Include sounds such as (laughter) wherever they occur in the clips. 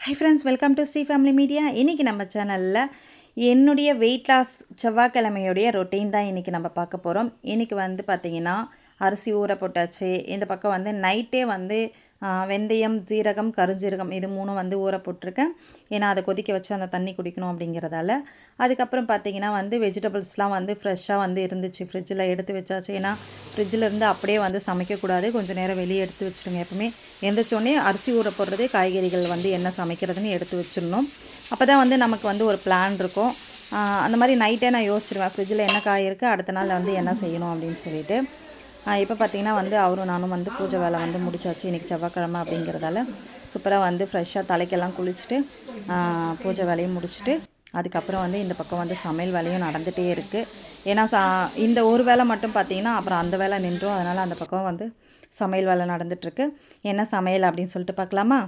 Hi friends welcome to Sri family media இன்றைக்கி நம்ம சேனலில் என்னுடைய வெயிட் லாஸ் செவ்வாய்க்கிழமையுடைய ரொட்டீன் தான் இன்றைக்கி நம்ம பார்க்க போகிறோம் இன்றைக்கி வந்து பார்த்திங்கன்னா அரிசி ஊற போட்டாச்சு. இந்த பக்கம் வந்து நைட்டே வந்து வெந்தயம் ஜீரகம் கருஞ்சீரகம் இது மூணும் வந்து ஊற போட்டிருக்கேன். ஏன்னா அதை கொதிக்க வச்சு அந்த தண்ணி குடிக்கணும் அப்படிங்கிறதால. அதுக்கப்புறம் பார்த்தீங்கன்னா வந்து வெஜிடபிள்ஸ்லாம் வந்து ஃப்ரெஷ்ஷாக வந்து இருந்துச்சு. ஃப்ரிட்ஜில் எடுத்து வச்சாச்சு. ஏன்னா ஃப்ரிட்ஜில் இருந்து அப்படியே வந்து சமைக்கக்கூடாது. கொஞ்சம் நேரம் வெளியே எடுத்து வச்சுருங்க எப்பவுமே. எந்திரிச்சோடனே அரிசி ஊற போடுறது காய்கறிகள் வந்து என்ன சமைக்கிறதுன்னு எடுத்து வச்சிடணும். அப்போ தான் வந்து நமக்கு வந்து ஒரு பிளான் இருக்கும். அந்த மாதிரி நைட்டே நான் யோசிச்சிருவேன். ஃப்ரிட்ஜில் என்ன காய் இருக்குது அடுத்த நாள் வந்து என்ன செய்யணும் அப்படின்னு சொல்லிட்டு. இப்போ பார்த்தீங்கன்னா வந்து அவரும் நானும் வந்து பூஜை வேலை வந்து முடிச்சாச்சு. இன்றைக்கி செவ்வாய்க்கிழமை அப்படிங்கிறதால சூப்பராக வந்து ஃப்ரெஷ்ஷாக தலைக்கெல்லாம் குளிச்சுட்டு பூஜை வேலையும் முடிச்சுட்டு அதுக்கப்புறம் வந்து இந்த பக்கம் வந்து சமையல் வேலையும் நடந்துகிட்டே இருக்குது ஏன்னா சா இந்த ஒரு வேலை மட்டும் பார்த்தீங்கன்னா அப்புறம் அந்த வேலை நின்றோம். அதனால் அந்த பக்கம் வந்து சமையல் வேலை நடந்துகிட்ருக்கு என்ன சமையல் அப்படின்னு சொல்லிட்டு பார்க்கலாமா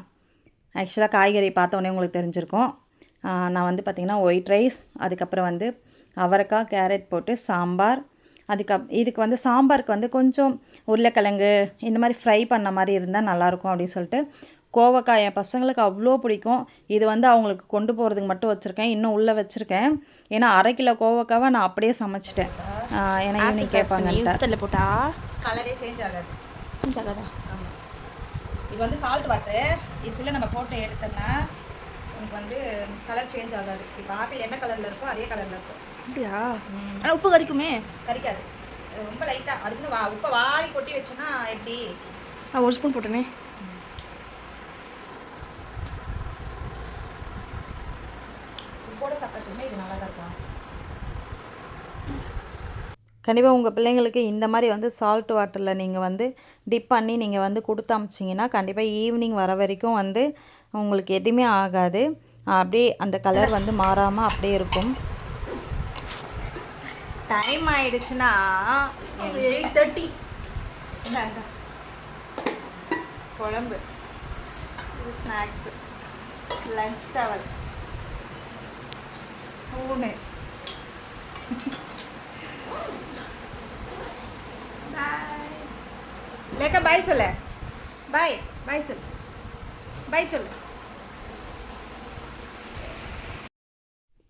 ஆக்சுவலாக காய்கறி பார்த்தோன்னே உங்களுக்கு தெரிஞ்சிருக்கும். நான் வந்து பார்த்திங்கன்னா ஒயிட் ரைஸ் அதுக்கப்புறம் வந்து அவரைக்காய் கேரட் போட்டு சாம்பார் அதுக்கப் இதுக்கு வந்து சாம்பாருக்கு வந்து கொஞ்சம் உருளைக்கிழங்கு இந்த மாதிரி ஃப்ரை பண்ண மாதிரி இருந்தால் நல்லாயிருக்கும் அப்படின்னு சொல்லிட்டு கோவக்காய் என் பசங்களுக்கு அவ்வளோ பிடிக்கும். இது வந்து அவங்களுக்கு கொண்டு போகிறதுக்கு மட்டும் வச்சுருக்கேன். இன்னும் உள்ளே வச்சுருக்கேன். ஏன்னா அரை கிலோ கோவக்காவை நான் அப்படியே சமைச்சிட்டேன். ஏன்னா ஈவினிங் உப்புத்தல்ல போட்டா? கலரே சேஞ்ச் ஆகாது. ஜகதா ஆமாம் இது வந்து சால்ட் வாட்டர் இதுக்குள்ளே நம்ம போட்டு எடுத்தோம்னா உங்களுக்கு வந்து கலர் சேஞ்ச் ஆகாது. இப்போ ஆப்பிள் என்ன கலரில் இருக்கோ அதே கலரில் இருக்கும். அப்படியா? ஆனால் உப்பு கறிக்குமே கறிக்காது ரொம்ப லைட்டாக அதுக்குன்னு வா உப்பை வாரி கொட்டி வச்சோன்னா எப்படி? நான் ஒரு ஸ்பூன் போட்டேனே. உப்போட சாப்பிட்டதுமே இது நல்லா தான் இருக்கும். கண்டிப்பாக உங்கள் பிள்ளைங்களுக்கு இந்த மாதிரி வந்து சால்ட் வாட்டரில் நீங்கள் வந்து டிப் பண்ணி நீங்கள் வந்து கொடுத்து அமிச்சிங்கன்னா கண்டிப்பாக ஈவினிங் வர வரைக்கும் வந்து உங்களுக்கு எதுவுமே ஆகாது. அப்படியே அந்த கலர் வந்து மாறாமல் அப்படியே இருக்கும். டைம் ஆயிடுச்சுன்னா எயிட் தேர்ட்டி. குழம்பு. ஸ்நாக்ஸு லஞ்ச் டவல் ஸ்பூனு லேக்க பாய் சொல்ல. பாய் பாய் சொல்லு. பாய் சொல்லு.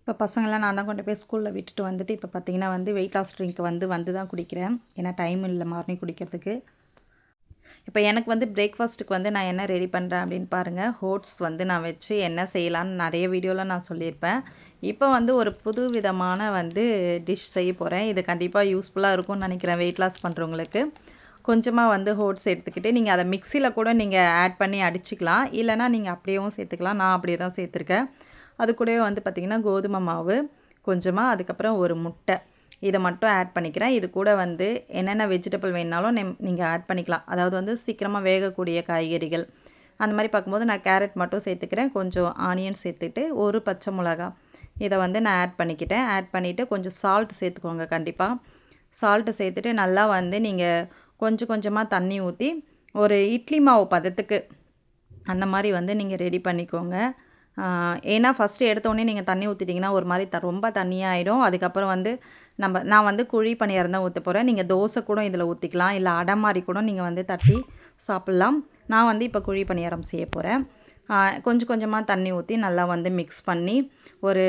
இப்போ பசங்களாம் நான் தான் கொண்டு போய் ஸ்கூலில் விட்டுட்டு வந்துட்டு இப்போ பார்த்தீங்கன்னா வந்து வெயிட் லாஸ் ட்ரிங்க் வந்து வந்து தான் குடிக்கிறேன். ஏன்னா டைம் இல்லை மார்னிங் குடிக்கிறதுக்கு. இப்போ எனக்கு வந்து பிரேக்ஃபாஸ்ட்டுக்கு வந்து நான் என்ன ரெடி பண்ணுறேன் அப்படின்னு பாருங்கள் ஹோட்ஸ் வந்து நான் வச்சு என்ன செய்யலான்னு நிறைய வீடியோவில் நான் சொல்லியிருப்பேன். இப்போ வந்து ஒரு புது விதமான வந்து டிஷ் செய்ய போகிறேன் இது கண்டிப்பாக யூஸ்ஃபுல்லாக இருக்கும்னு நினைக்கிறேன் வெயிட் லாஸ் பண்ணுறவங்களுக்கு கொஞ்சமாக வந்து ஹோட்ஸ் எடுத்துக்கிட்டு நீங்கள் அதை மிக்சியில் கூட நீங்கள் ஆட் பண்ணி அடிச்சுக்கலாம். இல்லைனா நீங்கள் அப்படியேவும் சேர்த்துக்கலாம். நான் அப்படியே தான் சேர்த்துருக்கேன். அது கூடவே வந்து பார்த்திங்கன்னா கோதுமை மாவு கொஞ்சமாக அதுக்கப்புறம் ஒரு முட்டை. இதை மட்டும் ஆட் பண்ணிக்கிறேன். இது கூட வந்து என்னென்ன வெஜிடபிள் வேணுனாலும் நீங்கள் ஆட் பண்ணிக்கலாம். அதாவது வந்து சீக்கிரமாக வேகக்கூடிய காய்கறிகள். அந்த மாதிரி பார்க்கும்போது நான் கேரட் மட்டும் சேர்த்துக்கிறேன். கொஞ்சம் ஆனியன் சேர்த்துட்டு ஒரு பச்சை மிளகா. இதை வந்து நான் ஆட் பண்ணிக்கிட்டேன். ஆட் பண்ணிவிட்டு கொஞ்சம் சால்ட் சேர்த்துக்கோங்க கண்டிப்பாக சால்ட்டு சேர்த்துட்டு நல்லா வந்து நீங்கள் கொஞ்சம் கொஞ்சமாக தண்ணி ஊற்றி ஒரு இட்லி மாவு பதத்துக்கு அந்த மாதிரி வந்து நீங்கள் ரெடி பண்ணிக்கோங்க. ஏன்னா ஃபஸ்ட்டு எடுத்தோடனே நீங்கள் தண்ணி ஊற்றிட்டிங்கன்னா ஒரு மாதிரி த ரொம்ப தண்ணியாகிடும் அதுக்கப்புறம் வந்து நம்ம நான் வந்து குழி பணியாரம் தான் ஊற்ற போகிறேன் நீங்கள் தோசை கூட இதில் ஊற்றிக்கலாம் இல்லை அடை மாதிரி கூட நீங்கள் வந்து தட்டி சாப்பிட்லாம். நான் வந்து இப்போ குழி பணியாரம் செய்ய போகிறேன் கொஞ்சம் கொஞ்சமாக தண்ணி ஊற்றி நல்லா வந்து மிக்ஸ் பண்ணி ஒரு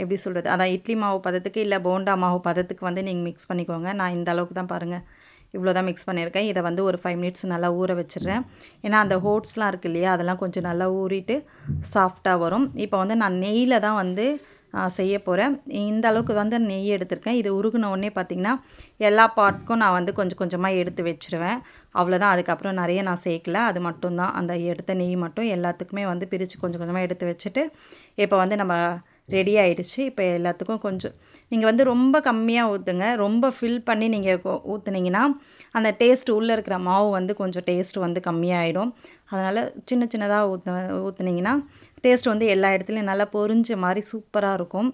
எப்படி சொல்கிறது அதான் இட்லி மாவு பதத்துக்கு இல்லை போண்டா மாவு பதத்துக்கு வந்து நீங்கள் மிக்ஸ் பண்ணிக்கோங்க. நான் இந்த அளவுக்கு தான் பாருங்கள் இவ்வளோ தான் மிக்ஸ் பண்ணியிருக்கேன். இதை வந்து ஒரு ஃபைவ் மினிட்ஸ் நல்லா ஊற வச்சிடுறேன். ஏன்னா அந்த ஹோட்ஸ்லாம் இருக்கு இல்லையா அதெல்லாம் கொஞ்சம் நல்லா ஊறிட்டு சாஃப்டாக வரும். இப்போ வந்து நான் நெய்யில் தான் வந்து செய்ய போகிறேன் இந்த அளவுக்கு வந்து நெய் எடுத்திருக்கேன். இது உருகுன உடனே பார்த்திங்கன்னா எல்லா பார்ட்க்கும் நான் வந்து கொஞ்சம் கொஞ்சமாக எடுத்து வச்சுருவேன். அவ்வளோதான் அதுக்கப்புறம் நிறைய நான் சேர்க்கல. அது மட்டும்தான். அந்த எடுத்த நெய் மட்டும் எல்லாத்துக்குமே வந்து பிரித்து கொஞ்சம் கொஞ்சமாக எடுத்து வச்சுட்டு இப்போ வந்து நம்ம ரெடி ஆகிடுச்சு இப்போ எல்லாத்துக்கும் கொஞ்சம் நீங்கள் வந்து ரொம்ப கம்மியாக ஊற்றுங்க ரொம்ப ஃபில் பண்ணி நீங்கள் ஊற்றுனீங்கன்னா அந்த டேஸ்ட் உள்ளே இருக்கிற மாவு வந்து கொஞ்சம் டேஸ்ட் வந்து கம்மியாகிடும் அதனால் சின்ன சின்னதாக ஊற்று ஊற்றுனீங்கன்னா டேஸ்ட் வந்து எல்லா இடத்துலையும் நல்லா பொரிஞ்ச மாதிரி சூப்பராக இருக்கும்.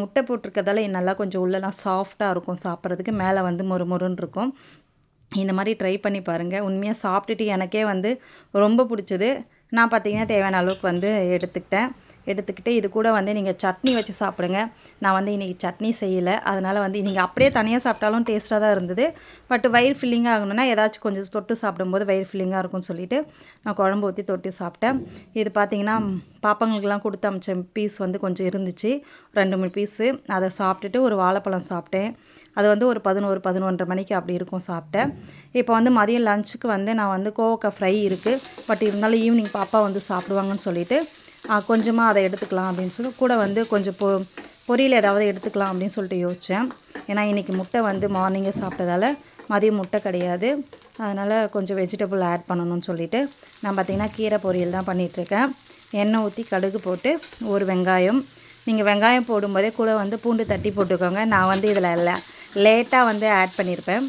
முட்டை போட்டிருக்கதால நல்லா கொஞ்சம் உள்ளெல்லாம் சாஃப்டாக இருக்கும் சாப்பிட்றதுக்கு. மேலே வந்து மொறு மொறுன்னு இருக்கும். இந்த மாதிரி ட்ரை பண்ணி பாருங்கள் உண்மையாக சாப்பிட்டுட்டு எனக்கே வந்து ரொம்ப பிடிச்சது. நான் பார்த்தீங்கன்னா தேவையான அளவுக்கு வந்து எடுத்துக்கிட்டேன். எடுத்துக்கிட்டு இது கூட வந்து நீங்கள் சட்னி வச்சு சாப்பிடுங்க. நான் வந்து இன்றைக்கி சட்னி செய்யலை. அதனால் வந்து நீங்கள் அப்படியே தனியாக சாப்பிட்டாலும் டேஸ்ட்டாக தான் இருந்தது. பட் வயிறு ஃபில்லிங் ஆகணும்னா ஏதாச்சும் கொஞ்சம் தொட்டு சாப்பிடும்போது வயிறு ஃபில்லிங்காக இருக்கும்னு சொல்லிட்டு நான் குழம்பு ஊற்றி தொட்டு சாப்பிட்டேன். இது பார்த்தீங்கன்னா பாப்பங்களுக்கெல்லாம் கொடுத்து அமைச்ச பீஸ் வந்து கொஞ்சம் இருந்துச்சு. ரெண்டு மூணு பீஸு அதை சாப்பிட்டுட்டு ஒரு வாழைப்பழம் சாப்பிட்டேன். அது வந்து ஒரு பதினோரு பதினொன்றரை மணிக்கு அப்படி இருக்கும் சாப்பிட்டேன். இப்போ வந்து மதியம் லஞ்சுக்கு வந்து நான் வந்து கோவக்காய் ஃப்ரை இருக்குது பட் இருந்தாலும் ஈவினிங் பாப்பா வந்து சாப்பிடுவாங்கன்னு சொல்லிட்டு கொஞ்சமாக அதை எடுத்துக்கலாம் அப்படின்னு சொல்லி கூட வந்து கொஞ்சம் பொ பொரியல் ஏதாவது எடுத்துக்கலாம் அப்படின்னு சொல்லிட்டு யோசித்தேன் ஏன்னா இன்றைக்கி முட்டை வந்து மார்னிங்கே சாப்பிட்டதால மதியம் முட்டை கிடையாது. அதனால் கொஞ்சம் வெஜிடபிள் ஆட் பண்ணணும்னு சொல்லிட்டு நான் பார்த்திங்கன்னா கீரை பொரியல் தான் பண்ணிகிட்ருக்கேன் எண்ணெய் ஊற்றி கடுகு போட்டு ஒரு வெங்காயம். நீங்கள் வெங்காயம் போடும்போதே கூட வந்து பூண்டு தட்டி போட்டுக்கோங்க. நான் வந்து இதில் இல்லை. லேட்டாக வந்து ஆட் பண்ணியிருப்பேன்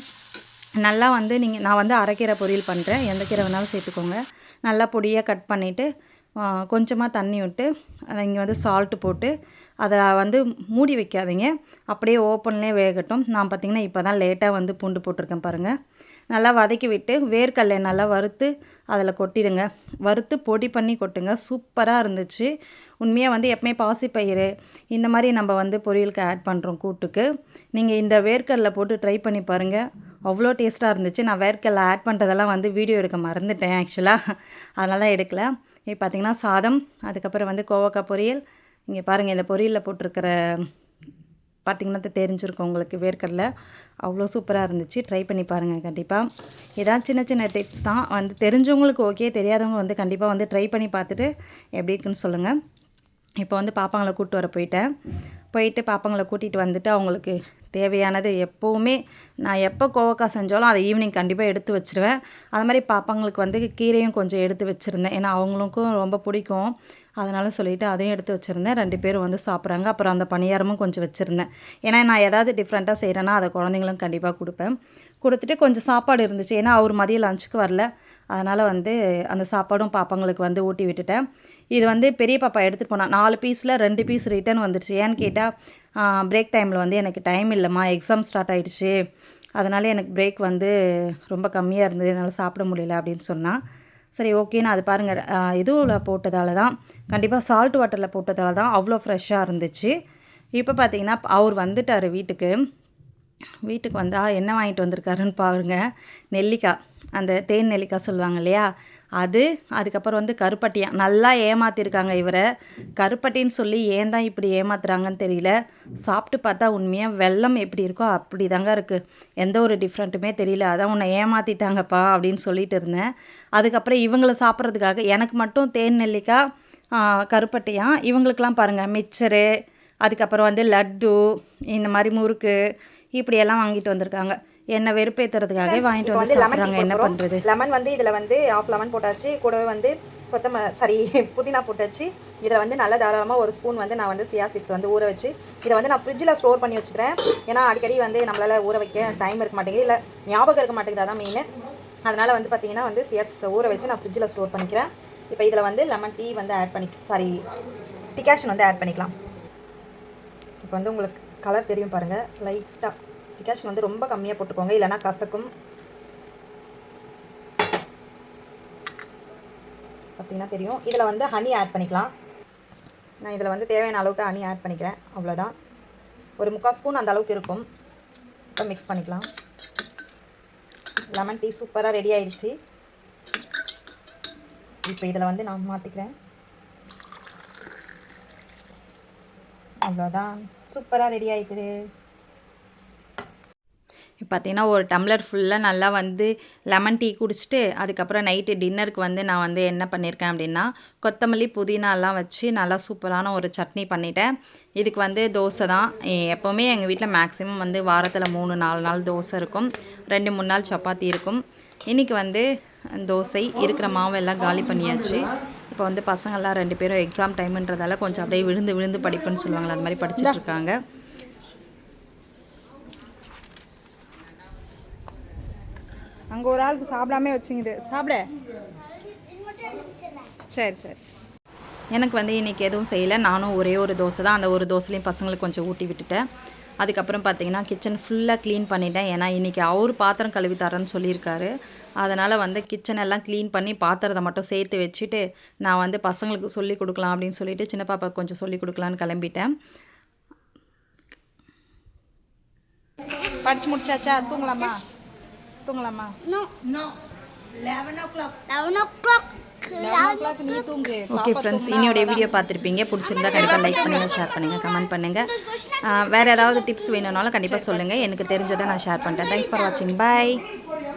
நல்லா வந்து நீங்கள் நான் வந்து அரைக்கீரை பொரியல் பண்ணுறேன் எந்த கீரை வேணாலும் சேர்த்துக்கோங்க. நல்லா பொடியாக கட் பண்ணிவிட்டு கொஞ்சமாக தண்ணி விட்டு அதை இங்கே வந்து சால்ட்டு போட்டு அதை வந்து மூடி வைக்காதீங்க. அப்படியே ஓப்பன்லேயே வேகட்டும். நான் பார்த்திங்கன்னா இப்போ தான் லேட்டாக வந்து பூண்டு போட்டிருக்கேன் பாருங்கள் நல்லா வதக்கி விட்டு வேர்க்கடலை நல்லா வறுத்து அதில் கொட்டிடுங்க. வறுத்து பொடி பண்ணி கொட்டுங்க. சூப்பராக இருந்துச்சு. உண்மையாக வந்து எப்பவுமே பாசிப்பயிறு இந்த மாதிரி நம்ம வந்து பொரியலுக்கு ஆட் பண்ணுறோம் கூட்டுக்கு. நீங்கள் இந்த வேர்க்கடலை போட்டு ட்ரை பண்ணி பாருங்கள் அவ்வளோ டேஸ்ட்டாக இருந்துச்சு. நான் வேர்க்கடலை ஆட் பண்ணுறதெல்லாம் வந்து வீடியோ எடுக்க மறந்துட்டேன் ஆக்சுவலாக அதனால தான் எடுக்கல. இப்போ பார்த்திங்கன்னா சாதம் அதுக்கப்புறம் வந்து கோவக்காய் பொரியல். இங்கே பாருங்கள் இந்த பொரியலில் போட்டிருக்கிற பார்த்திங்கன்னா தெரிஞ்சிருக்கும் உங்களுக்கு வேர்க்கடலை. அவ்வளோ சூப்பராக இருந்துச்சு. ட்ரை பண்ணி பாருங்கள் கண்டிப்பாக ஏதாவது சின்ன சின்ன டிப்ஸ் தான். வந்து தெரிஞ்சவங்களுக்கு ஓகே தெரியாதவங்க வந்து கண்டிப்பாக வந்து ட்ரை பண்ணி பார்த்துட்டு எப்படி இருக்குன்னு சொல்லுங்கள் இப்போ வந்து பாப்பாங்களை கூப்பிட்டு வர போயிட்டேன். போயிட்டு பாப்பாங்களை கூட்டிகிட்டு வந்துட்டு அவங்களுக்கு தேவையானது எப்போவுமே நான் எப்போ கோவக்காய் செஞ்சாலும் அதை ஈவினிங் கண்டிப்பாக எடுத்து வச்சுருவேன். அது மாதிரி பாப்பாங்களுக்கு வந்து கீரையும் கொஞ்சம் எடுத்து வச்சுருந்தேன். ஏன்னா அவங்களுக்கும் ரொம்ப பிடிக்கும். அதனால சொல்லிட்டு அதையும் எடுத்து வச்சுருந்தேன். ரெண்டு பேரும் வந்து சாப்பிட்றாங்க. அப்புறம் அந்த பணியாரமும் கொஞ்சம் வச்சுருந்தேன். ஏன்னா நான் ஏதாவது டிஃப்ரெண்ட்டாக செய்கிறேன்னா அதை குழந்தைங்களும் கண்டிப்பாக கொடுப்பேன். கொடுத்துட்டு கொஞ்சம் சாப்பாடு இருந்துச்சு. ஏன்னா அவர் மதியம் லஞ்சுக்கு வரல. அதனால் வந்து அந்த சாப்பாடும் பாப்பாங்களுக்கு வந்து ஊட்டி விட்டுட்டேன். இது வந்து பெரிய பாப்பா எடுத்துகிட்டு போனால் நாலு பீஸில் ரெண்டு பீஸ் ரிட்டர்ன் வந்துடுச்சு ஏன்னு கேட்டால் பிரேக் டைமில் வந்து எனக்கு டைம் இல்லைம்மா. எக்ஸாம் ஸ்டார்ட் ஆகிடுச்சு அதனால் எனக்கு பிரேக் வந்து ரொம்ப கம்மியாக இருந்தது. என்னால் சாப்பிட முடியல அப்படின்னு சொன்னால் சரி ஓகேன்னு அது பாருங்கள் இதுவில் போட்டதால தான் கண்டிப்பாக சால்ட் வாட்டரில் போட்டதால தான் அவ்வளோ ஃப்ரெஷ்ஷாக இருந்துச்சு. இப்போ பார்த்தீங்கன்னா அவர் வந்துட்டார் வீட்டுக்கு. வீட்டுக்கு வந்தால் என்ன வாங்கிட்டு வந்திருக்காருன்னு பாருங்க. நெல்லிக்காய். அந்த தேன் நெல்லிக்காய் சொல்லுவாங்க இல்லையா? அது அதுக்கப்புறம் வந்து கருப்பட்டியா. நல்லா ஏமாத்திருக்காங்க இவரை. கருப்பட்டின்னு சொல்லி ஏன் தான் இப்படி ஏமாத்துறாங்கன்னு தெரியல. சாப்பிட்டு பார்த்தா உண்மையாக வெள்ளம் எப்படி இருக்கோ அப்படி தாங்க இருக்குது எந்த ஒரு டிஃப்ரெண்ட்டுமே தெரியல. அதான் உன்னை ஏமாத்திட்டாங்கப்பா அப்படின்னு சொல்லிட்டு இருந்தேன். அதுக்கப்புறம் இவங்களை சாப்பிட்றதுக்காக எனக்கு மட்டும் தேன் நெல்லிக்காய் ஆ, கருப்பட்டியா? இவங்களுக்கெல்லாம் பாருங்கள் மிச்சரு அதுக்கப்புறம் வந்து லட்டு இந்த மாதிரி முறுக்கு இப்படியெல்லாம் வாங்கிட்டு வந்திருக்காங்க. என்னை வெறுப்பேற்றுறதுக்காகவே வாங்கிட்டு வந்து லெமன் சாப்பிட்றாங்க. என்ன பண்ணுறது லெமன் வந்து இதில் வந்து ஆஃப் லெமன் போட்டாச்சு. கூடவே வந்து கொத்தம சாரி (laughs) புதினா போட்டாச்சு. இதில் வந்து நல்ல தாராளமாக ஒரு ஸ்பூன் வந்து நான் வந்து சியா சீட்ஸ் வந்து ஊற வச்சு இதை வந்து நான் ஃப்ரிட்ஜில் ஸ்டோர் பண்ணி வச்சுக்கிறேன். ஏன்னா அடிக்கடி வந்து நம்மளால் ஊற வைக்க டைம் இருக்க மாட்டேங்குது. இல்லை ஞாபகம் இருக்க மாட்டேங்குது. அதான் மெயின் அதனால் வந்து பார்த்தீங்கன்னா வந்து சியா சீட்ஸை ஊற வச்சு நான் ஃப்ரிட்ஜில் ஸ்டோர் பண்ணிக்கிறேன். இப்போ இதில் வந்து லெமன் டீ வந்து ஆட் பண்ணி சாரி டிகாஷன் வந்து ஆட் பண்ணிக்கலாம். இப்போ வந்து உங்களுக்கு கலர் தெரியும் பாருங்கள் லைட்டாக டிகாஷன் வந்து ரொம்ப கம்மியாக போட்டுக்கோங்க. இல்லைன்னா கசக்கும். பார்த்திங்கன்னா தெரியும். இதில் வந்து ஹனி ஆட் பண்ணிக்கலாம். நான் இதில் வந்து தேவையான அளவுக்கு ஹனி ஆட் பண்ணிக்கிறேன். அவ்வளோதான் ஒரு முக்கால் ஸ்பூன் அந்த அளவுக்கு இருக்கும். இப்போ மிக்ஸ் பண்ணிக்கலாம். லெமன் டீ சூப்பராக ரெடி ஆயிடுச்சு. இப்போ இதில் வந்து நான் மாற்றிக்கிறேன் அவ்வளோதான் சூப்பராக ரெடி ஆகிட்டு பார்த்தீங்கன்னா ஒரு டம்ளர் ஃபுல்லாக நல்லா வந்து லெமன் டீ குடிச்சிட்டு அதுக்கப்புறம் நைட்டு டின்னருக்கு வந்து நான் வந்து என்ன பண்ணியிருக்கேன் அப்படின்னா கொத்தமல்லி புதினாலாம் வச்சு நல்லா சூப்பரான ஒரு சட்னி பண்ணிட்டேன். இதுக்கு வந்து தோசை தான். எப்போவுமே எங்கள் வீட்டில் மேக்ஸிமம் வந்து வாரத்தில் மூணு நாலு நாள் தோசை இருக்கும். ரெண்டு மூணு நாள் சப்பாத்தி இருக்கும். இன்றைக்கி வந்து தோசை இருக்கிற மாவு எல்லாம் காலி பண்ணியாச்சு. இப்போ வந்து பசங்கள்லாம் ரெண்டு பேரும் எக்ஸாம் டைம்ன்றதால கொஞ்சம் அப்படியே விழுந்து விழுந்து படிப்புன்னு சொல்லுவாங்களே அது மாதிரி படிச்சுட்டு இருக்காங்க. அங்கே ஒரு ஆளுக்கு சாப்பிடாமே வச்சுங்குது. சாப்பிட? சரி சரி. எனக்கு வந்து இன்றைக்கி எதுவும் செய்யலை. நானும் ஒரே ஒரு தோசை தான். அந்த ஒரு தோசைலையும் பசங்களுக்கு கொஞ்சம் ஊட்டி விட்டுட்டேன். அதுக்கப்புறம் பார்த்தீங்கன்னா கிச்சன் ஃபுல்லாக க்ளீன் பண்ணிட்டேன். ஏன்னா இன்றைக்கி அவர் பாத்திரம் கழுவி தரேன்னு சொல்லியிருக்காரு. அதனால் வந்து கிச்சன் எல்லாம் க்ளீன் பண்ணி பாத்திரத்தை மட்டும் சேர்த்து வச்சுட்டு நான் வந்து பசங்களுக்கு சொல்லி கொடுக்கலாம் அப்படின்னு சொல்லிட்டு சின்ன பாப்பா கொஞ்சம் சொல்லி கொடுக்கலான்னு கிளம்பிட்டேன். படித்து முடிச்சாச்சா? தூங்கலாமா? தூங்கலாமா? லெவன் ஓ கிளாக் நீ தூங்கு. ஓகே ஃப்ரெண்ட்ஸ் இன்னையோட வீடியோ பார்த்துருப்பீங்க. பிடிச்சிருந்தா கண்டிப்பாக லைக் பண்ணுங்கள் ஷேர் பண்ணுங்கள் கமெண்ட் பண்ணுங்கள் வேறு ஏதாவது டிப்ஸ் வேணும்னாலும் கண்டிப்பாக சொல்லுங்கள் எனக்கு தெரிஞ்சதை நான் ஷேர் பண்ணிட்டேன் தேங்க்ஸ் ஃபார் வாட்சிங் பை நீலாம் எப்படி